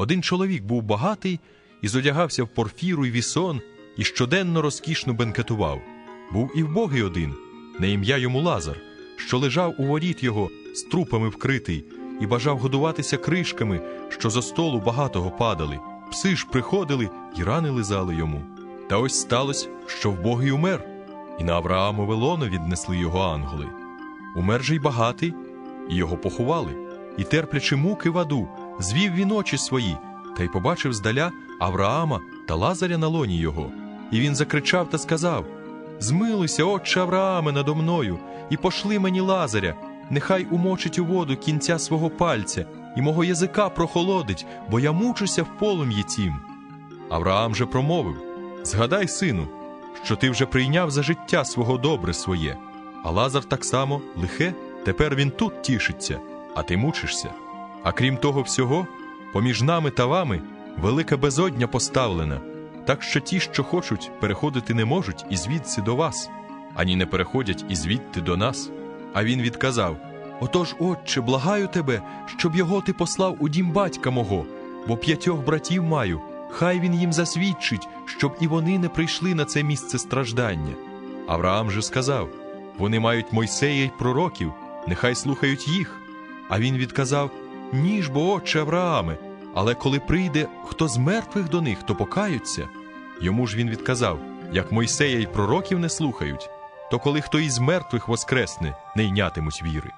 Один чоловік був багатий і зодягався в порфіру й вісон, і щоденно розкішно бенкетував. Був і вбогий один, на ім'я йому Лазар, що лежав у воріт його, з трупами вкритий, і бажав годуватися кришками, що зо столу багатого падали. Пси ж приходили і рани лизали йому. Та ось сталося, що вбогий умер, і на Авраамове лоно віднесли його ангели. Умер же й багатий, і його поховали, і, терплячи муки в аду, звів він очі свої, та й побачив здаля Авраама та Лазаря на лоні його. І він закричав та сказав: Змилуйся, отче Аврааме, надо мною, і пошли мені Лазаря, нехай умочить у воду кінця свого пальця, і мого язика прохолодить, бо я мучуся в полум'ї тім. Авраам же промовив: Згадай, сину, що ти вже прийняв за життя свого добре своє, а Лазар так само лихе, тепер він тут тішиться, а ти мучишся. А крім того всього, поміж нами та вами велика безодня поставлена, так що ті, що хочуть, переходити не можуть і звідси до вас, ані не переходять і звідти до нас. А він відказав: Отож, отче, благаю тебе, щоб його ти послав у дім батька мого, бо п'ятьох братів маю, хай він їм засвідчить, щоб і вони не прийшли на це місце страждання. Авраам же сказав: Вони мають Мойсея й пророків, нехай слухають їх. А він відказав: Ні ж бо, отче Аврааме, але коли прийде хто з мертвих до них, то покаються. Йому ж він відказав: як Мойсея й пророків не слухають, то коли хто із мертвих воскресне, не йнятимуть віри.